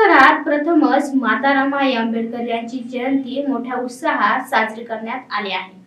शहरात प्रथमच माता रमाई आंबेडकर यांची जयंती मोठ्या उत्साहात साजरी करण्यात आली आहे.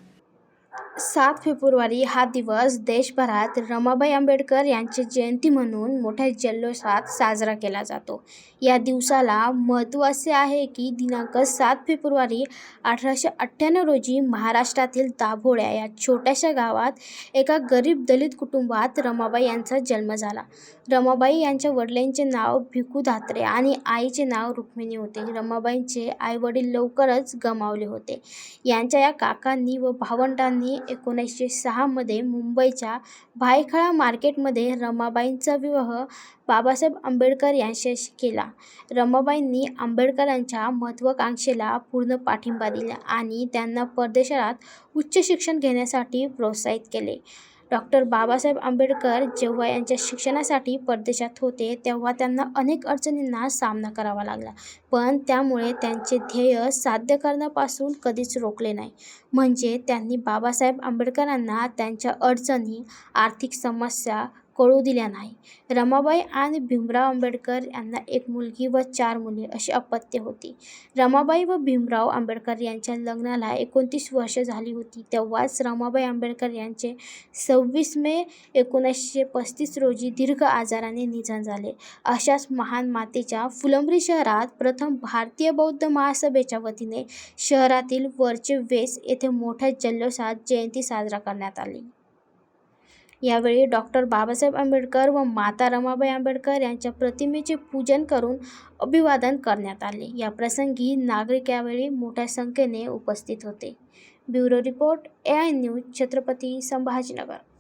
सात फेब्रुवारी हा दिवस देशभरात रमाबाई आंबेडकर यांची जयंती म्हणून मोठ्या जल्लोषात साजरा केला जातो. या दिवसाला महत्त्व असे आहे की दिनांक सात फेब्रुवारी अठराशे अठ्ठ्याण्णव रोजी महाराष्ट्रातील दाभोळ्या या छोट्याशा गावात एका गरीब दलित कुटुंबात रमाबाई यांचा जन्म झाला. रमाबाई यांच्या वडिलांचे नाव भिकू धात्रे आणि आईचे नाव रुक्मिणी होते. रमाबाईंचे आईवडील लवकरच गमावले होते. यांच्या या काकांनी व भावंडांनी एकोणीसशे सहामध्ये मुंबईच्या भायखळा मार्केटमध्ये रमाबाईंचा विवाह बाबासाहेब आंबेडकर यांच्याशी केला. रमाबाईंनी आंबेडकरांच्या महत्त्वाकांक्षेला पूर्ण पाठिंबा दिला आणि त्यांना परदेशात उच्च शिक्षण घेण्यासाठी प्रोत्साहित केले. डॉक्टर बाबासाहेब आंबेडकर जेव्हा यांच्या शिक्षणासाठी परदेशात होते तेव्हा त्यांना अनेक अडचणींना सामना करावा लागला. पण त्यामुळे त्यांचे ध्येय साध्य करण्यापासून कधीच रोखले नाही. म्हणजे त्यांनी बाबासाहेब आंबेडकरांना त्यांच्या अडचणी आर्थिक समस्या कळू दिल्या नाही. रमाबाई आणि भीमराव आंबेडकर यांना एक मुलगी व चार मुले अशी अपत्य होती. रमाबाई व भीमराव आंबेडकर यांच्या लग्नाला एकोणतीस वर्ष झाली होती. तेव्हाच रमाबाई आंबेडकर यांचे सव्वीस मे एकोणीसशे पस्तीस रोजी दीर्घ आजाराने निधन झाले. अशाच महान मातेच्या फुलंब्री शहरात प्रथम भारतीय बौद्ध महासभेच्या वतीने शहरातील वरचे वेस येथे मोठ्या जल्लोषात जयंती साजरा करण्यात आली. यावेळी डॉक्टर बाबासाहेब आंबेडकर व माता रमाबाई आंबेडकर यांच्या प्रतिमेचे पूजन करून अभिवादन करण्यात आले. या प्रसंगी नागरिक यावेळी मोठ्या संख्येने उपस्थित होते. Bureau report A I news Chhatrapati Sambhajinagar.